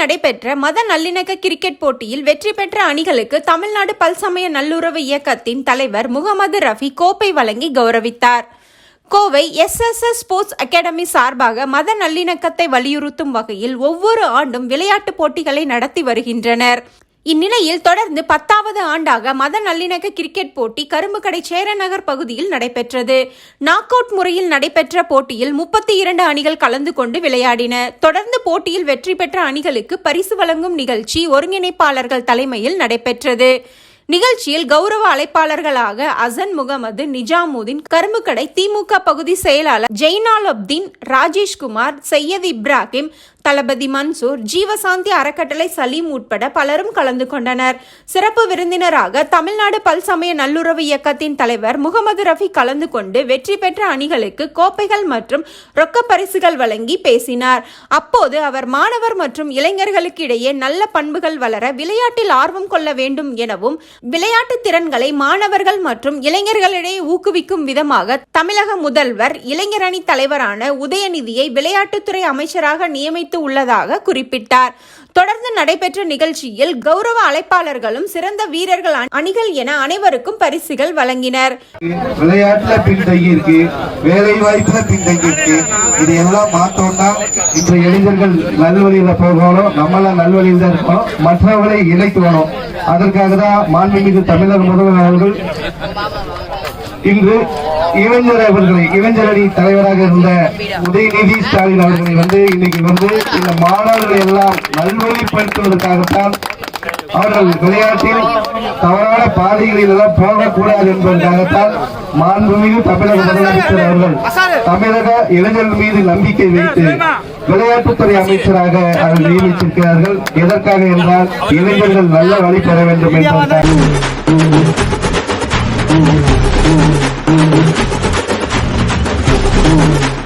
நடைபெற்ற மத நல்லிணக்க கிரிக்கெட் போட்டியில் வெற்றி பெற்ற அணிகளுக்கு தமிழ்நாடு பல்சமய நல்லுறவு இயக்கத்தின் தலைவர் முகமது ரஃபி கோப்பை வழங்கி கௌரவித்தார். கோவை எஸ்எஸ்எஸ் ஸ்போர்ட்ஸ் அகாடமி சார்பாக மத நல்லிணக்கத்தை வலியுறுத்தும் வகையில் ஒவ்வொரு ஆண்டும் விளையாட்டுப் போட்டிகளை நடத்தி வருகின்றனர். இந்நிலையில் தொடர்ந்து பத்தாவது ஆண்டாக மத நல்லிணக்க கிரிக்கெட் போட்டி கரும்புக்கடை சேரநகர் பகுதியில் நடைபெற்றது. நாக் அவுட் முறையில் நடைபெற்ற போட்டியில் முப்பத்தி இரண்டு அணிகள் கலந்து கொண்டு விளையாடின. தொடர்ந்து போட்டியில் வெற்றி பெற்ற அணிகளுக்கு பரிசு வழங்கும் நிகழ்ச்சி ஒருங்கிணைப்பாளர்கள் தலைமையில் நடைபெற்றது. நிகழ்ச்சியில் கௌரவ அழைப்பாளர்களாக அசன் முகமது நிஜாமுதீன் கரும்புக்கடை திமுக பகுதி செயலாளர் ஜெய்னாலப்தீன் ராஜேஷ்குமார் சையத் இப்ராஹிம் தளபதி மன்சூர் ஜீவசாந்தி அறக்கட்டளை சலீம் உட்பட பலரும் கலந்து கொண்டனர். சிறப்பு விருந்தினராக தமிழ்நாடு பல்சமய நல்லுறவு இயக்கத்தின் தலைவர் முகமது ரஃபி கலந்து கொண்டு வெற்றி பெற்ற அணிகளுக்கு கோப்பைகள் மற்றும் ரொக்க பரிசுகள் வழங்கி பேசினார். அப்போது அவர் மாணவர் மற்றும் இளைஞர்களுக்கு இடையே நல்ல பண்புகள் வளர விளையாட்டில் ஆர்வம் கொள்ள வேண்டும் எனவும் விளையாட்டு திறன்களை மாணவர்கள் மற்றும் இளைஞர்களிடையே ஊக்குவிக்கும் விதமாக தமிழக முதல்வர் இளைஞரணி தலைவரான உதயநிதியை விளையாட்டுத்துறை அமைச்சராக நியமித்து உள்ளதாக குறிப்பிட்டார். தொடர்ந்து நடைபெற்ற நிகழ்ச்சியில் கௌரவ அழைப்பாளர்களும் சிறந்த வீரர்கள் அணிகள் என அனைவருக்கும் பரிசுகள் வழங்கினர். விளையாட்டுல பின்தங்கி இருக்கு வேலை வாய்ப்புல பின்தங்கி இருக்கு. இது எல்லாம் மாத்தோம்னா இன்று இளைஞர்கள் நல்வழியில போகணும் நம்மளாம் நல்வழியில் தான் இருக்கணும் மற்றவர்களை இணைத்து வரணும். அதற்காக தான் மாண்புமிகு தமிழக முதல்வர் அவர்கள் இன்று இளைஞர் அவர்களை இளைஞரணி தலைவராக இருந்த உதயநிதி ஸ்டாலின் அவர்களை வந்து இன்னைக்கு வந்து இந்த மாணவர்களை எல்லாம் நல்வழிப்படுத்துவதற்காகத்தான் அவர்கள் விளையாட்டில் தவறான பாதைகளில் எல்லாம் போகக்கூடாது என்பதற்காகத்தான் மாண்புமிகு தமிழக முதலமைச்சர் அவர்கள் தமிழக இளைஞர்கள் மீது நம்பிக்கை வைத்து விளையாட்டுத்துறை அமைச்சராக அவர்கள் நியமித்திருக்கிறார்கள். எதற்காக என்றால் இளைஞர்கள் நல்ல வழி பெற வேண்டும் என்பதற்காக. Música